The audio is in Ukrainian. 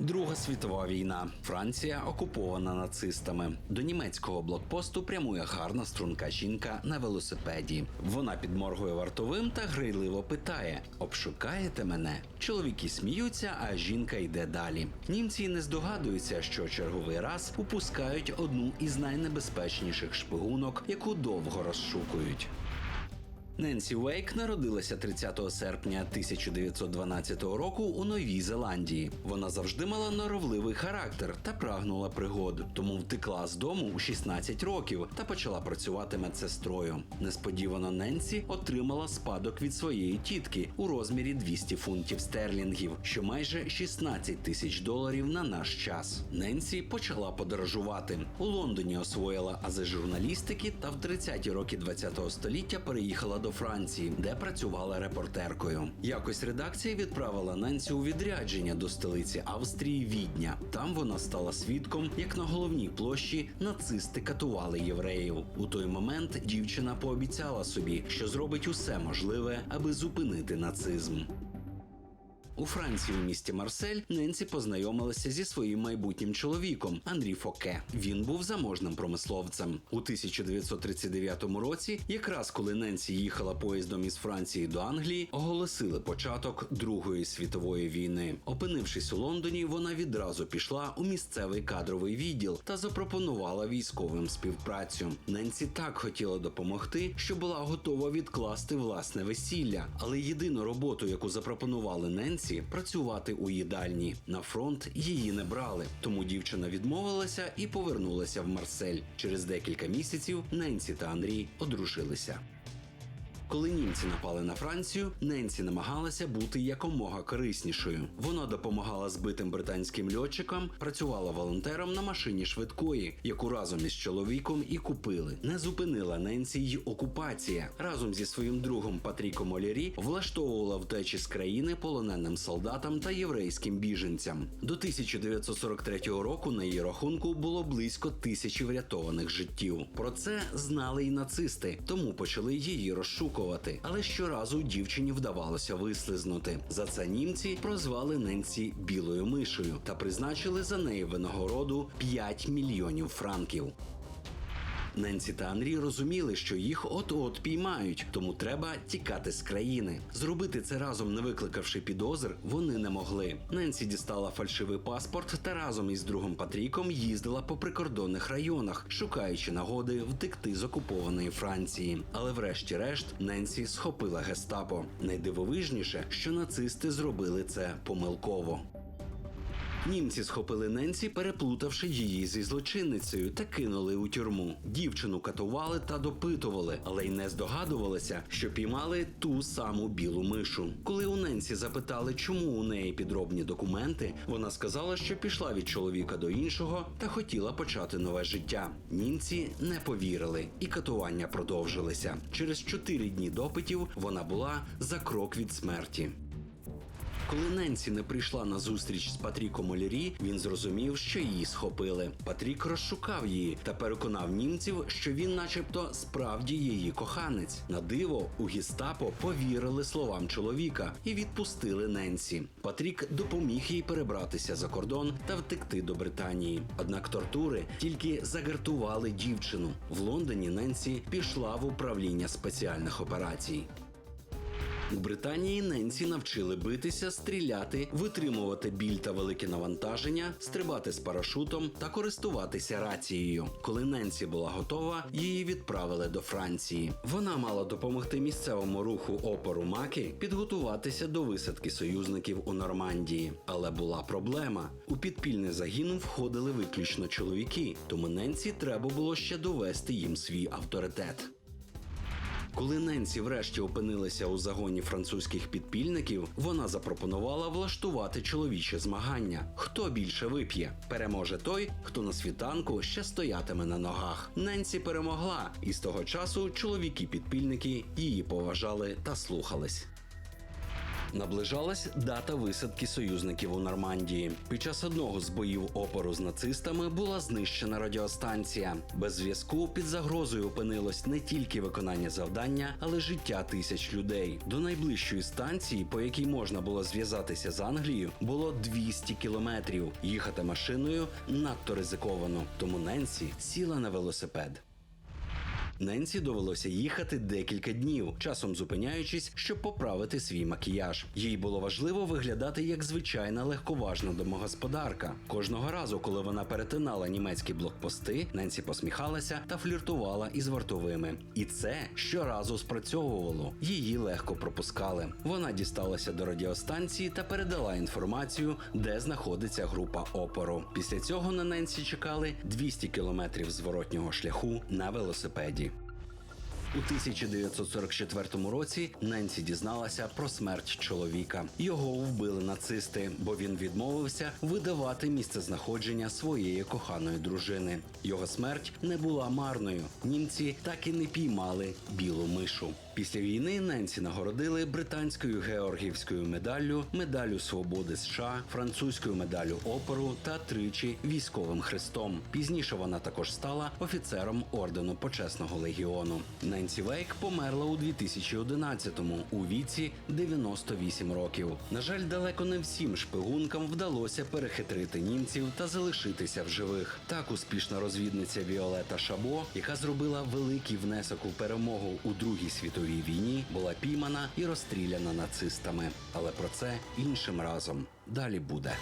Друга світова війна. Франція окупована нацистами. До німецького блокпосту прямує гарна струнка жінка на велосипеді. Вона підморгує вартовим та грайливо питає: Обшукаєте мене? Чоловіки сміються, а жінка йде далі. Німці не здогадуються, що черговий раз упускають одну із найнебезпечніших шпигунок, яку довго розшукують. Ненсі Уейк народилася 30 серпня 1912 року у Новій Зеландії. Вона завжди мала норовливий характер та прагнула пригод, тому втекла з дому у 16 років та почала працювати медсестрою. Несподівано Ненсі отримала спадок від своєї тітки у розмірі 200 фунтів стерлінгів, що майже 16 тисяч доларів на наш час. Ненсі почала подорожувати у Лондоні. Освоїла ази журналістики та в 30-ті роки 20-го століття переїхала до Франції, де працювала репортеркою. Якось редакція відправила Ненсі у відрядження до столиці Австрії Відня. Там вона стала свідком, як на головній площі нацисти катували євреїв. У той момент дівчина пообіцяла собі, що зробить усе можливе, аби зупинити нацизм. У Франції у місті Марсель Ненсі познайомилася зі своїм майбутнім чоловіком Андрі Фоке. Він був заможним промисловцем. У 1939 році, якраз коли Ненсі їхала поїздом із Франції до Англії, оголосили початок Другої світової війни. Опинившись у Лондоні, вона відразу пішла у місцевий кадровий відділ та запропонувала військовим співпрацю. Ненсі так хотіла допомогти, що була готова відкласти власне весілля, але єдину роботу, яку запропонували Ненсі, працювати у їдальні. На фронт її не брали, тому дівчина відмовилася і повернулася в Марсель. Через декілька місяців Ненсі та Андрій одружилися. Коли німці напали на Францію, Ненсі намагалася бути якомога кориснішою. Вона допомагала збитим британським льотчикам, працювала волонтером на машині швидкої, яку разом із чоловіком і купили. Не зупинила Ненсі й окупація. Разом зі своїм другом Патріком Олірі влаштовувала втечі з країни полоненим солдатам та єврейським біженцям. До 1943 року на її рахунку було близько тисячі врятованих життів. Про це знали й нацисти, тому почали її розшукувати. Але щоразу дівчині вдавалося вислизнути. За це німці прозвали Ненсі білою мишею та призначили за неї винагороду 5 мільйонів франків. Ненсі та Анрі розуміли, що їх от-от піймають, тому треба тікати з країни. Зробити це разом, не викликавши підозр, вони не могли. Ненсі дістала фальшивий паспорт та разом із другом Патріком їздила по прикордонних районах, шукаючи нагоди втекти з окупованої Франції. Але врешті-решт Ненсі схопила гестапо. Найдивовижніше, що нацисти зробили це помилково. Німці схопили Ненсі, переплутавши її зі злочинницею, та кинули у тюрму. Дівчину катували та допитували, але й не здогадувалися, що піймали ту саму білу мишу. Коли у Ненсі запитали, чому у неї підробні документи, вона сказала, що пішла від чоловіка до іншого та хотіла почати нове життя. Німці не повірили, і катування продовжилися. Через чотири дні допитів вона була за крок від смерті. Коли Ненсі не прийшла на зустріч з Патріком Олірі, він зрозумів, що її схопили. Патрік розшукав її та переконав німців, що він, начебто, справді її коханець. На диво у гестапо повірили словам чоловіка і відпустили Ненсі. Патрік допоміг їй перебратися за кордон та втекти до Британії. Однак тортури тільки загартували дівчину. В Лондоні Ненсі пішла в управління спеціальних операцій. У Британії Ненсі навчили битися, стріляти, витримувати біль та велике навантаження, стрибати з парашутом та користуватися рацією. Коли Ненсі була готова, її відправили до Франції. Вона мала допомогти місцевому руху опору Маки підготуватися до висадки союзників у Нормандії. Але була проблема: у підпільний загін входили виключно чоловіки, тому Ненсі треба було ще довести їм свій авторитет. Коли Ненсі врешті опинилася у загоні французьких підпільників, вона запропонувала влаштувати чоловіче змагання. Хто більше вип'є? Переможе той, хто на світанку ще стоятиме на ногах. Ненсі перемогла, і з того часу чоловіки-підпільники її поважали та слухались. Наближалась дата висадки союзників у Нормандії. Під час одного з боїв опору з нацистами була знищена радіостанція. Без зв'язку під загрозою опинилось не тільки виконання завдання, але життя тисяч людей. До найближчої станції, по якій можна було зв'язатися з Англією, було 200 кілометрів. Їхати машиною надто ризиковано. Тому Ненсі сіла на велосипед. Ненсі довелося їхати декілька днів, часом зупиняючись, щоб поправити свій макіяж. Їй було важливо виглядати як звичайна легковажна домогосподарка. Кожного разу, коли вона перетинала німецькі блокпости, Ненсі посміхалася та фліртувала із вартовими. І це щоразу спрацьовувало. Її легко пропускали. Вона дісталася до радіостанції та передала інформацію, де знаходиться група опору. Після цього на Ненсі чекали 200 кілометрів зворотнього шляху на велосипеді. У 1944 році Ненсі дізналася про смерть чоловіка. Його вбили нацисти, бо він відмовився видавати місце знаходження своєї коханої дружини. Його смерть не була марною. Німці так і не піймали білу мишу. Після війни Ненсі нагородили британською георгіївською медаллю, медаллю свободи США, французькою медаллю опору та тричі військовим хрестом. Пізніше вона також стала офіцером ордену почесного легіону. Ненсі Вейк померла у 2011-му у віці 98 років. На жаль, далеко не всім шпигункам вдалося перехитрити німців та залишитися в живих. Так успішна розвідниця Віолета Шабо, яка зробила великий внесок у перемогу у Другій світовій війні, була піймана і розстріляна нацистами. Але про це іншим разом далі буде.